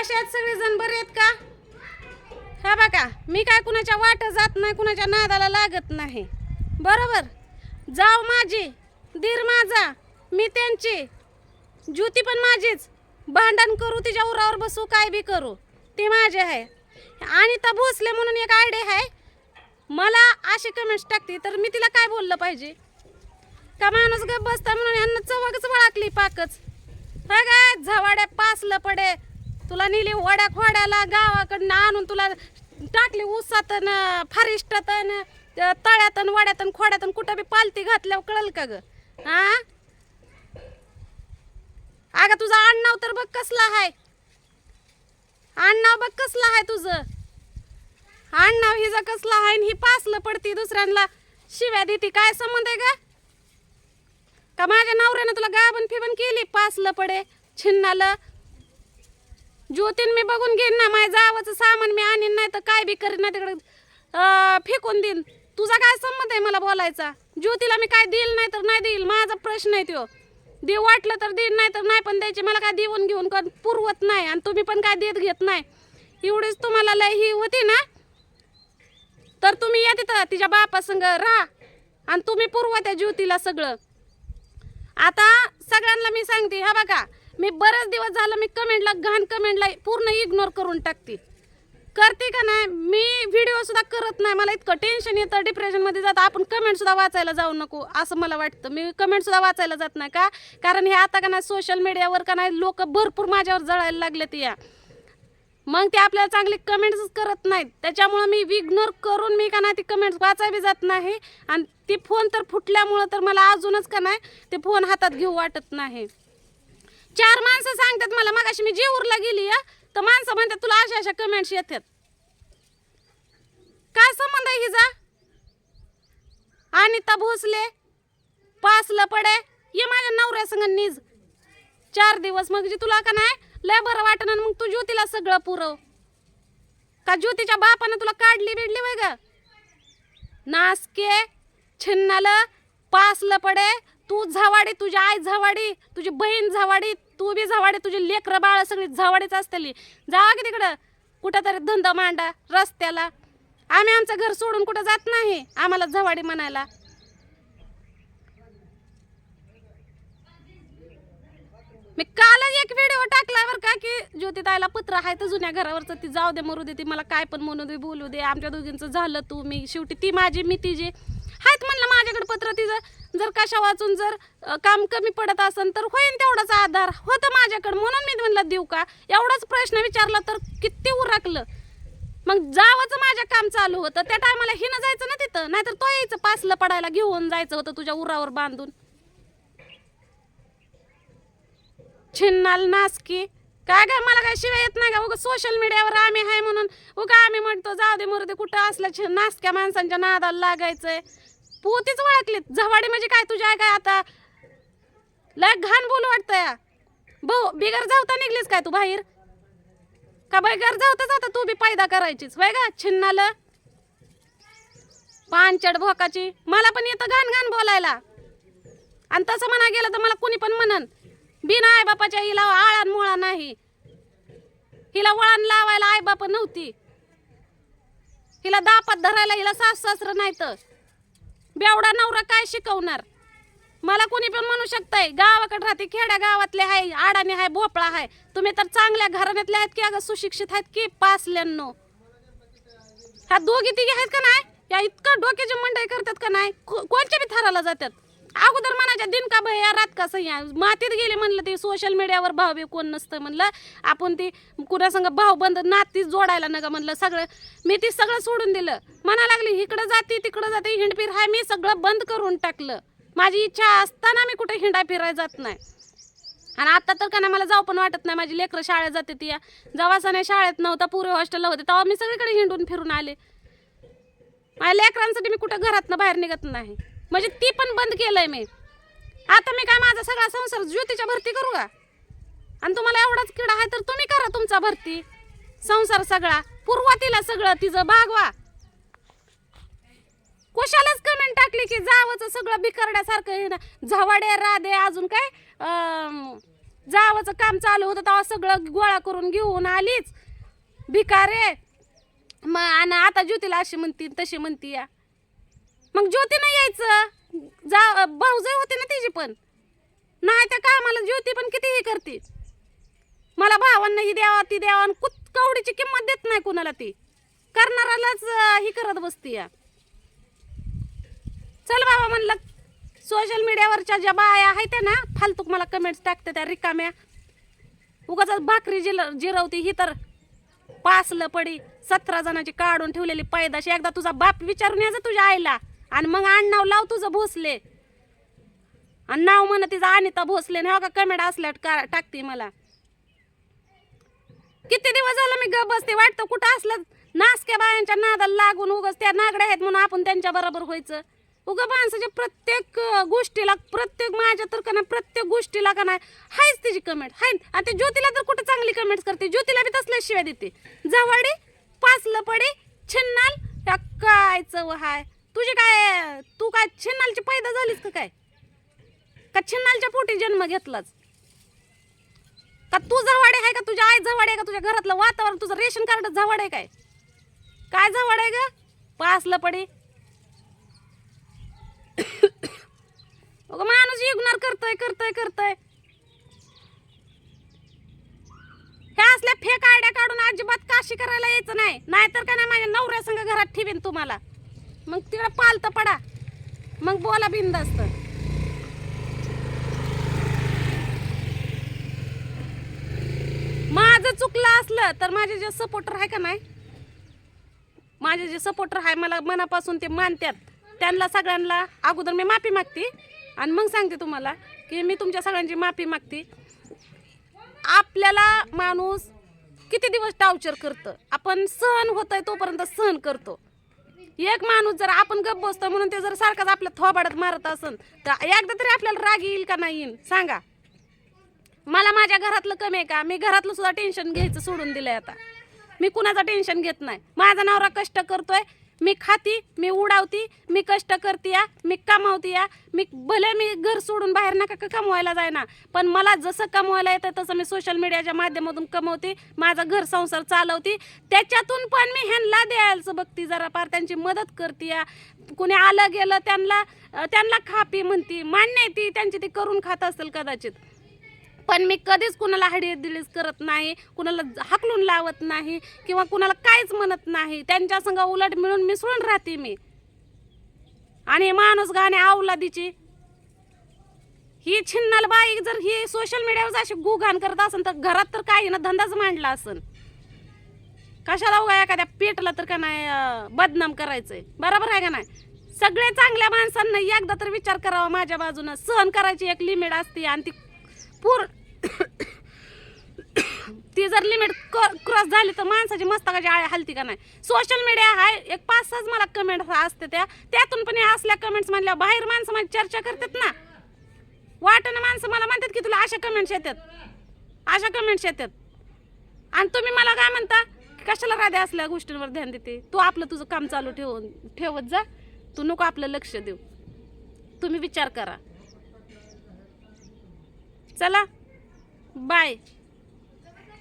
कशा आहेत सगळेजण बरे आहेत का? हा बघा मी काय कुणाच्या वाट जात नाही कुणाच्या नादाला लागत नाही. बरोबर? जाव माझी दीर माझा मी त्यांची. ज्युती पण माझीच. भांडण करू तिच्या उरावर बसू काय बी करू ती माझी आहे. आणि तर भोसले म्हणून एक आयडिया आहे. मला असे कमेंट्स टाकते तर मी तिला काय बोललं पाहिजे? का माणूस गप बसता म्हणून यांना चवकच वळाकली पाकच. हा काय? झवाड्या पासलं पडे तुला नेली वड्या खोड्याला गावाकडनं आणून तुला टाकली उसातन फारिष्टातन तळ्यातन वड्यातन खोड्यातन कुठं बी पालती घातल्यावर कळल का ग? हा अगं तुझं आडनाव तर बघ कसला आहे आडनाव बघ कसला आहे तुझं. आडनाव हिचं कसला आहे आणि ही पासलं पडती दुसऱ्यांना. शिव्या देती काय संबंध आहे का का माझ्या नवऱ्यानं तुला गाबन फिबन केली पासलं पडे छिन्नालं? ज्योतीन मी बघून घेईन ना माझ्या जावाचं सामान मी आणीन नाही तर काय बी करीन नाही तिकडे. फेकून देईन. तुझा काय संबंध आहे मला बोलायचा? ज्योतीला मी काय देईल नाही तर नाही देईल? माझा प्रश्न आहे तो देऊ वाटलं तर देईन नाही तर नाही पण द्यायची मला काय देऊन घेऊन कर पुरवत नाही आणि तुम्ही पण काय देत घेत नाही. एवढीच तुम्हाला लय ही होती ना? तर तुम्ही या तिथं तिच्या बापासंग राहा आणि तुम्ही पुरवा त्या ज्योतीला सगळं. आता सगळ्यांना मी सांगते हा बघा. मी बरेच दिवस झालं मी कमेंटला घाण कमेंटला पूर्ण इग्नोर करून टाकते. करते का नाही? मी व्हिडिओसुद्धा करत नाही. मला इतकं टेन्शन येतं डिप्रेशनमध्ये जातं. आपण कमेंटसुद्धा वाचायला जाऊ नको असं मला वाटतं. मी कमेंटसुद्धा वाचायला जात नाही का? कारण हे आता का नाही सोशल मीडियावर का नाही लोक भरपूर माझ्यावर जळायला लागले या. मग ते आपल्याला चांगले कमेंट्स करत नाहीत. त्याच्यामुळं मी इग्नोर करून मी का नाही ती कमेंट्स वाचावी जात नाही. आणि ती फोन तर फुटल्यामुळं तर मला अजूनच का नाही ते फोन हातात घेऊ वाटत नाही. चार माणसं सांगतात मला मगाशी मी जेऊरला गेली तर माणसं म्हणतात तुला अशा अशा कमेंट्स येतात. काय संबंध आहे हिचा? अनिता भोसले पासलं पडे ये माझ्या नवऱ्या संग निज. चार दिवस मग जी तुला का नाही? लय बरं वाटणार मग तू ज्योतीला सगळं पुरव. का ज्योतीच्या बापानं तुला काढली बिडली वय ग? नासके छिन्नालं पासलं पडे तू झावाडी तुझी आई झावाडी तुझी बहीण झावाडी तू बी झावाडी तुझी लेकरं बाळ सगळी झावाडीच असतली. जावा की तिकडं कुठं तरी धंदा मांडा रस्त्याला. आम्ही आमचं घर सोडून कुठं जात नाही आम्हाला झवाडी म्हणायला. मी कालच एक व्हिडिओ टाकला बरं का की ज्योती ताईला पत्र आहे तर जुन्या घरावरचं ती जाऊ दे मरू दे ती मला काय पण म्हणू दे बोलू दे आमच्या दोघींचं झालं तू मी शेवटी ती माझी मी तिची. आहेत म्हणलं माझ्याकडे पत्र तिचं. जर कशा वाचून जर काम कमी पडत असेल तर होईन तेवढाच आधार. होतं माझ्याकडं म्हणून मी म्हणलं देऊ का? एवढाच प्रश्न विचारला तर किती उरकलं. मग जावंच माझ्या काम चालू होतं. त्या टायमाला हिनं जायचं ना तिथं. नाहीतर तो यायचं पासलं पडायला घेऊन जायचं होतं तुझ्या उरावर बांधून. छिन्नाल नासकी. काय काय मला काय शिवाय येत नाही का उगा सोशल मीडियावर आम्ही आहे म्हणून. उगा आम्ही म्हणतो जाऊ दे मरू कुठं असलं छ- नासक्या माणसांच्या नादाला लागायचंय. पोतीच ओळखलीत. झवाडी म्हणजे काय? तुझ्या काय आता? लय घाण बोलू वाटतं या भाऊ बिगर जावता निघलीस काय तू बाहेर? का बिगर जाऊता जाता तू बी पैदा करायचीच वय का छिन्नाल? पानचड भोकाची. मला पण येतं घाण घाण बोलायला. आणि तसं म्हणा गेलं तर मला कुणी पण म्हणन बिना आई बापाच्या हिला आळान मुळा नाही. हिला वळण लावायला आई बाप नव्हती. हिला दापात धरायला हिला सास सासरं नाही तर बेवडा नवरा काय शिकवणार? मला कोणी पण म्हणू शकतंय गावाकडे राहते खेड्या गावातले आहे आडाने आहे भोपळा आहे. तुम्ही तर चांगल्या घराण्यातले आहेत की अगं सुशिक्षित आहेत की पासल्यानो? ह्या दोघी तिघी आहेत का नाही? या इतकं डोक्याची मंडई करतात का नाही? कोणच्या बी थराला जातात? अगोदर मनाच्या दिन का भैया रात का सह्या? मातीत गेले म्हणलं ते सोशल मीडियावर भाव बी कोण नसतं म्हणलं. आपण ती कुणासंग भाव बंद नाती जोडायला नका म्हणलं. सगळं मी ती सगळं सोडून दिलं. म्हणा लागली इकडं जाते तिकडं जाते हिंडपीर हाय मी सगळं बंद करून टाकलं. माझी इच्छा असताना मी कुठे हिंडा फिरायला जात नाही. आणि आता तर का नाही मला जाऊ पण वाटत नाही. माझी लेकरं शाळेत जाते ती. या नाही शाळेत नव्हता पुरे हॉस्टेलला होते तेव्हा मी सगळीकडे हिंडून फिरून आले. माझ्या लेकरांसाठी मी कुठं घरातनं बाहेर निघत नाही. म्हणजे ती पण बंद केलंय मी. आता मी काय माझा सगळा संसार ज्योतीच्या भरती करू का? आणि तुम्हाला एवढाच किडा आहे तर तुम्ही करा तुमचा भरती. संसार सगळा पूर्वातीला सगळं तिचं भागवा. कोशालाच कमेंट टाकली की जावचं सगळं बिकरड्यासारखं ना. झवाडे राधे अजून काय? जावचं काम चालू होतं तेव्हा सगळं गोळा करून घेऊन आलीच. भिकारे. मग आणि आता ज्योतीला अशी म्हणती तशी म्हणती या. मग ज्योतीनं यायचं. जा भाऊजाई होते ना तिची पण. नाही त्या कामाला ज्योती पण कितीही करते? मला भावांना ही द्यावा ती द्यावा आणि कुत कवडीची किंमत देत नाही कुणाला ती. करणारालाच ही करत बसती या. चल बाबा म्हणलं सोशल मीडियावरच्या ज्या बाया आहेत ना फालतूक मला कमेंट्स टाकते त्या रिकाम्या. उगाच भाकरी जिल जिरवती ही तर पासलं पडी. सतरा जणांची काढून ठेवलेली पायदाशी एकदा तुझा बाप विचारून यायचा तुझ्या आईला. आणि मग आडनाव लाव तुझं भोसले. आणि नाव म्हण तिचं अनिता भोसले. ना का कमेंट असल्या का टाकते मला. किती दिवस झालं मी ग बसते. वाटतं कुठं असलं नासक्या बायांच्या नादाला लागून उगच त्या नागड्या आहेत म्हणून आपण त्यांच्या बरोबर व्हायचं. उगं माणसाच्या प्रत्येक गोष्टीला प्रत्येक माझ्या तर का नाही प्रत्येक गोष्टीला का नाही हायच तिची कमेंट हाय. आणि ते ज्योतीला तर कुठं चांगली कमेंट्स करते? ज्योतीला बी तसल्या शिवाय देते. जवळी पासलं पडी छिन्नाल. काय चव हाय. तुझी काय तू काय छिन्नालची पैदा झालीस का काय? का छिन्नालच्या पोटी जन्म घेतलाच का तू जवाडे आहे का? तुझ्या आई जवाडे आहे का? तुझ्या घरातलं वातावरण तुझं रेशन कार्ड जवाड आहे काय? काय जवाड आहे ग? पासलं पडी. अगं माणूस इग्नोर करतोय करतोय करतोय. ह्या असल्या फेक आयड्या काढून अजिबात काशी करायला यायचं नाही. नाहीतर का नाही माझ्या नवऱ्या संग घरात ठेवीन तुम्हाला. मग तिकडे पालत पडा. मग बोला बिंदास्त माझं चुकलं असलं तर माझे जे सपोर्टर आहे का नाही? माझे जे सपोर्टर आहे मला मनापासून ते मानतात त्यांना सगळ्यांना अगोदर मी माफी मागते. आणि मग सांगते तुम्हाला की मी तुमच्या सगळ्यांची माफी मागते. आपल्याला माणूस किती दिवस टावचर करतं? आपण सहन होत आहे तोपर्यंत सहन करतो. एक माणूस जर आपण गप बसतो म्हणून ते जर सारखाच आपल्या थोबाडत मारत असन तर एकदा तरी आपल्याला राग येईल का नाही? येईल सांगा. मला माझ्या घरातलं कमी आहे का? मी घरातलं सुद्धा टेन्शन घ्यायचं सोडून दिलंय आता. मी कुणाचं टेन्शन घेत नाही. माझा नवरा कष्ट करतोय मी खाती मी उडावती मी कष्ट करते या मी कमावते या. मी भले मी घर सोडून बाहेर नका का कमवायला जायना पण मला जसं कमवायला येतं तसं मी सोशल मीडियाच्या माध्यमातून कमवते माझा घर संसार चालवते. त्याच्यातून पण मी ह्यांना द्यायचं बघते जरा फार त्यांची मदत करते या. कुणी आलं गेलं त्यांना त्यांना खापी म्हणती मान्य आहे ती त्यांची ती करून खात असेल कदाचित. पण मी कधीच कुणाला हडी दिलीस करत नाही कुणाला हाकलून लावत नाही किंवा कुणाला काहीच म्हणत नाही. त्यांच्या संग उलट मिळून मिसळून राहते मी. आणि माणूस गाणे अवलादीची ही छिन्नाल बाई जर ही सोशल मीडियावर अशी गुघाण करत असेल तर घरात तर काही ना धंदाच मांडला असेल कशाला उगा एखाद्या पेटला तर का नाही बदनाम करायचंय? बरोबर आहे का नाही? सगळ्या चांगल्या माणसांना एकदा तर विचार करावा माझ्या बाजूनं. सहन करायची एक लिमिट असते आणि ती पूर्ण ती जर लिमिट क्रॉस झाली तर माणसाची मस्तकाची आळ्या हलती का नाही? सोशल मीडिया हाय एक पाच सहाच मला कमेंट असते त्या. त्यातून पण या असल्या कमेंट्स म्हणल्या बाहेर माणसं माझी चर्चा करतात ना. वाटणं माणसं मला म्हणतात की तुला अशा कमेंट्स येतात. अशा कमेंट्स येतात. आणि तुम्ही मला काय म्हणता? की कशाला राधे असल्या गोष्टींवर ध्यान देते? तू आपलं तुझं काम चालू ठेवून ठेवत जा. तू नको आपलं लक्ष देऊ. तुम्ही विचार करा. चला. बाय